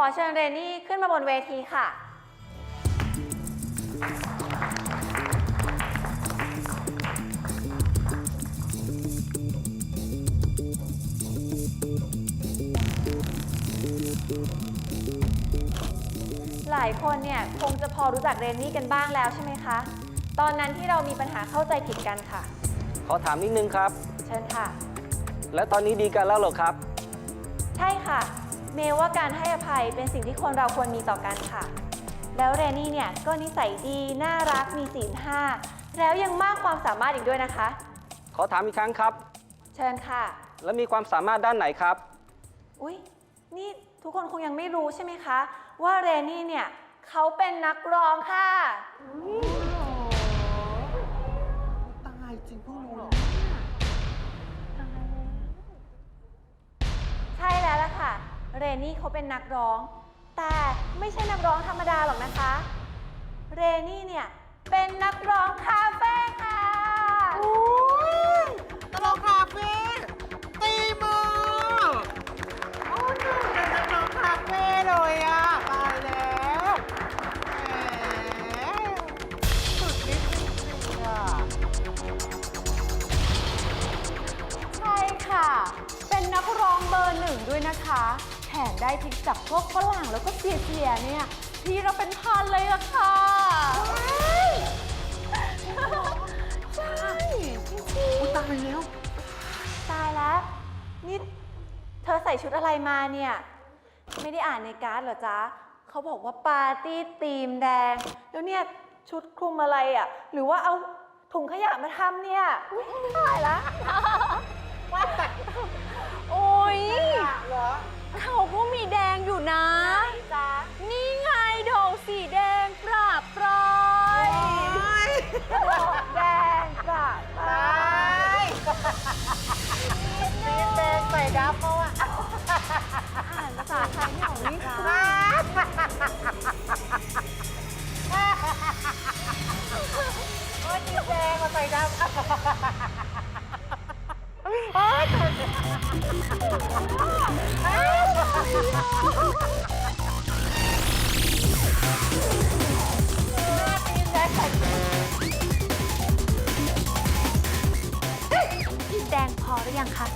ขอเชิญเรนนี่ขึ้นมาบนเวทีค่ะ หลายคนเนี่ยคงจะพอรู้จักเรนนี่กันบ้างแล้วใช่ไหมคะ ตอนนั้นที่เรามีปัญหาเข้าใจผิดกันค่ะ ขอถามนิดนึงครับ เชิญค่ะ แล้วตอนนี้ดีกันแล้วเหรอครับ ใช่ค่ะ เมย์ว่าการให้อภัยเป็นสิ่งที่คนเราควรมีต่อกันค่ะ แล้วเรนนี่เนี่ยก็นิสัยดีน่ารักมีศีลห้าแล้วยังมากความสามารถอีกด้วยนะคะ ขอถามอีกครั้งครับ เชิญค่ะ แล้วมีความสามารถด้านไหนครับ อุ๊ย นี่ทุกคนคงยังไม่รู้ใช่ไหมคะ ว่าเรนนี่เนี่ยเขาเป็นนักร้องค่ะ ตายจริงเพิ่งรู้เหรอ เรนนี่เขาเป็นนักร้อง แต่ไม่ใช่นักร้องธรรมดาหรอกนะคะ เรนนี่เนี่ย เป็นนักร้องคาเฟ่ค่ะ ด้วยนะคะ แถมได้ทริกจากพวกฝรั่งแล้วก็เสียๆเนี่ยที่เราเป็นพันเลยอะค่ะ ใช่จริงอุ้ยตายแล้วตายแล้วนี่เธอใส่ชุดอะไรมาเนี่ย ไม่ได้อ่านในการ์ดเหรอจ๊ะเขาบอกว่าปาร์ตี้ธีมแดง แล้วเนี่ยชุดคลุมอะไรอะหรือว่าเอาถุงขยะมาทำเนี่ยอุ๊ยตายละ งใส่ดำเขาอะอ่านภาษาไทยไม่ออกนี่จ้ะโอ้ยตีแดงมาใส่ดำแดงพอหรือยังคะ